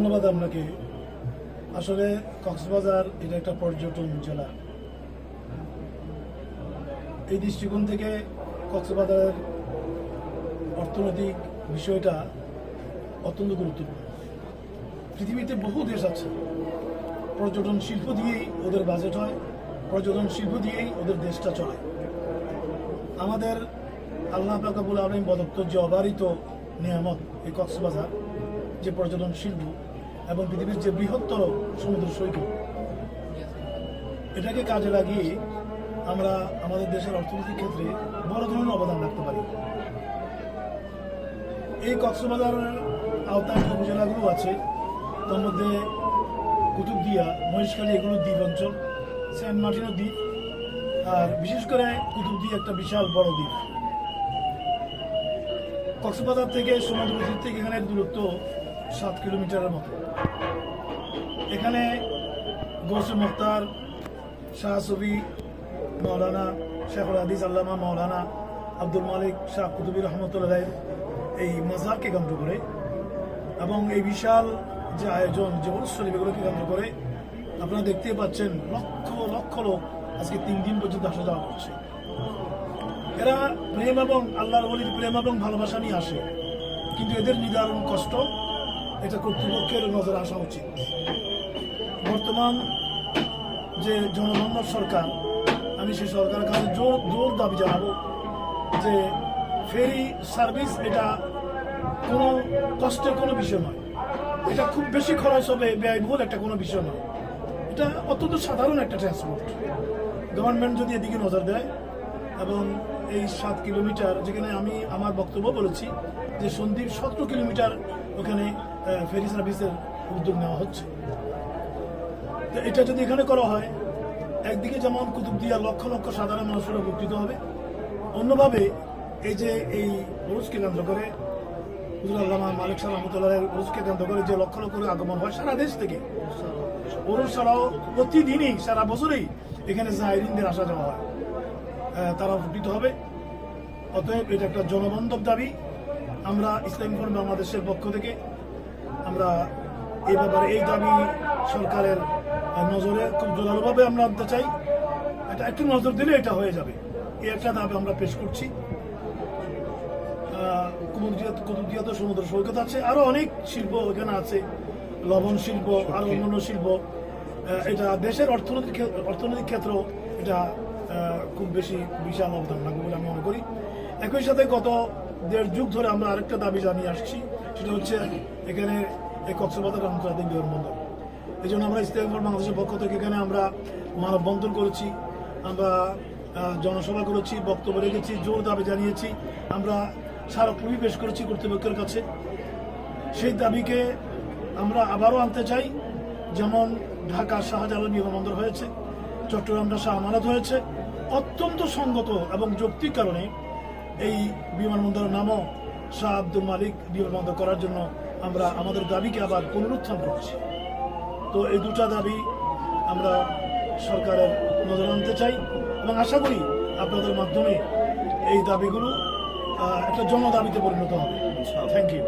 ধন্যবাদ আপনাকে। আসলে কক্সবাজার এটা একটা পর্যটন জেলা। এই দৃষ্টিকোণ থেকে কক্সবাজারের অর্থনৈতিক বিষয়টা অত্যন্ত গুরুত্বপূর্ণ। পৃথিবীতে বহু দেশ আছে। পর্যটন শিল্প দিয়েই ওদের বাজেট হয়, পর্যটন শিল্প দিয়েই ওদের দেশটা চলে। আমাদের আল্লাহ পাকাবুল আলম প্রদত্ত যে অবারিত নিয়ামত এই কক্সবাজার, যে পর্যটন শিল্প এবং পৃথিবীর যে বৃহত্তর সমুদ্র সৈকত, এটাকে কাজে লাগিয়ে আমরা আমাদের দেশের অর্থনৈতিক ক্ষেত্রে বড় ধরনের অবদান রাখতে পারি। এই কক্সবাজারের আওতায় উপজেলাগুলো আছে, তার মধ্যে কুতুবদিয়া, মহেশখালী এগুলো দ্বীপ অঞ্চল, সেন্ট মার্টিনও দ্বীপ, আর বিশেষ করে কুতুবদিয়া একটা বিশাল বড় দ্বীপ। কক্সবাজার থেকে সমুদ্র তীর থেকে এখানে দূরত্ব সাত কিলোমিটারের মতো। এখানে গৌসুল মুখতার, শাহ সবি মৌলানা শেখুল হাদিস আল্লামা মৌলানা আব্দুল মালিক শাহ কুতুবী রহমতুল্লাহ এই মাজারকে কেন্দ্র করে এবং এই বিশাল যে আয়োজন, যে অনুষ্ঠান, এগুলোকে কেন্দ্র করে আপনারা দেখতে পাচ্ছেন লক্ষ লক্ষ লোক আজকে তিন দিন পর্যন্ত আসা যাওয়া করছে। এরা প্রেম এবং আল্লাহর বলির প্রেম এবং ভালোবাসা নিয়ে আসে, কিন্তু এদের নিদারুণ কষ্ট এটা কর্তৃপক্ষের নজরে আসা উচিত। বর্তমান যে জনগণের সরকার, আমি সেই সরকারের কাছে জোর জোর দাবি জানাব যে ফেরি সার্ভিস এটা কোনো কষ্টের কোনো বিষয় নয়। এটা খুব বেশি খরচ হবে, ব্যয়বহুল একটা কোনো বিষয় নয়। এটা অত্যন্ত সাধারণ একটা ট্রান্সপোর্ট গভর্নমেন্ট যদি এদিকে নজর দেয় এবং এই সাত কিলোমিটার, যেখানে আমি আমার বক্তব্য বলেছি যে সন্দীপ সতেরো কিলোমিটার ওখানে ফেরি সার্ভিসের উদ্যোগ নেওয়া হচ্ছে। তো এটা যদি এখানে করা হয়, একদিকে যেমন কুতুবদিয়া লক্ষ লক্ষ সাধারণ মানুষের উপকৃত হবে, অন্যভাবে এই যে এই রুজকে কেন্দ্র করে, হুজুর আল্লামা মালিক সাহ রহমতুল্লাহ রুজকে কেন্দ্র করে যে লক্ষ লক্ষ আগমন হয় সারা দেশ থেকে। ওরস ছাড়াও প্রতিদিনই, সারা বছরেই এখানে জাহিরিনদের আসা যাওয়া হয়। তারা উপকৃত হবে। অতএব এটা একটা জনবান্ধব দাবি। আমরা ইসলাম ফোরাম বাংলাদেশের পক্ষ থেকে আমরা এই ব্যাপারে এই দাবি সরকারের নজরে খুব জোরালোভাবে আমরা আনতে চাই। এটা একটু নজর দিলে এটা হয়ে যাবে। এই একটা দাবি আমরা পেশ করছি। কুতুবদিয়া তো সমুদ্র সৈকত আছে। আরও অনেক শিল্প এখানে আছে। লবণ শিল্প আর অন্যান্য শিল্প। এটা দেশের অর্থনৈতিক অর্থনৈতিক ক্ষেত্র এটা খুব বেশি বিশাল অবদান রাখবে বলে আমি মনে করি। একই সাথে গত দেড় যুগ ধরে আমরা আরেকটা দাবি জানিয়ে আসছি, সেটা হচ্ছে এখানে এই কক্সবাজার আন্তর্জাতিক বিমানবন্দর। এই জন্য আমরা ইসলাম বাংলাদেশের পক্ষ থেকে এখানে আমরা মানববন্ধন করেছি, আমরা জনসভা করেছি, বক্তব্য রেখেছি, জোর দাবি জানিয়েছি, আমরা স্মারকলিপি পেশ করেছি কর্তৃপক্ষের কাছে। সেই দাবিকে আমরা আবারও আনতে চাই, যেমন ঢাকা শাহজালাল বিমানবন্দর হয়েছে চট্টগ্রামটা আমানত হয়েছে। অত্যন্ত সঙ্গত এবং যৌক্তিক কারণে এই বিমানবন্দরের নামও শাহ আব্দুল মালিক বিমানবন্দর করার জন্য আমরা আমাদের দাবিকে আবার পুনরুত্থান করছি। তো এই দুটা দাবি আমরা সরকারের নজর আনতে চাই এবং আশা করি আপনাদের মাধ্যমে এই দাবিগুলো একটা একটা জনদাবিতে পরিণত হবে। Thank you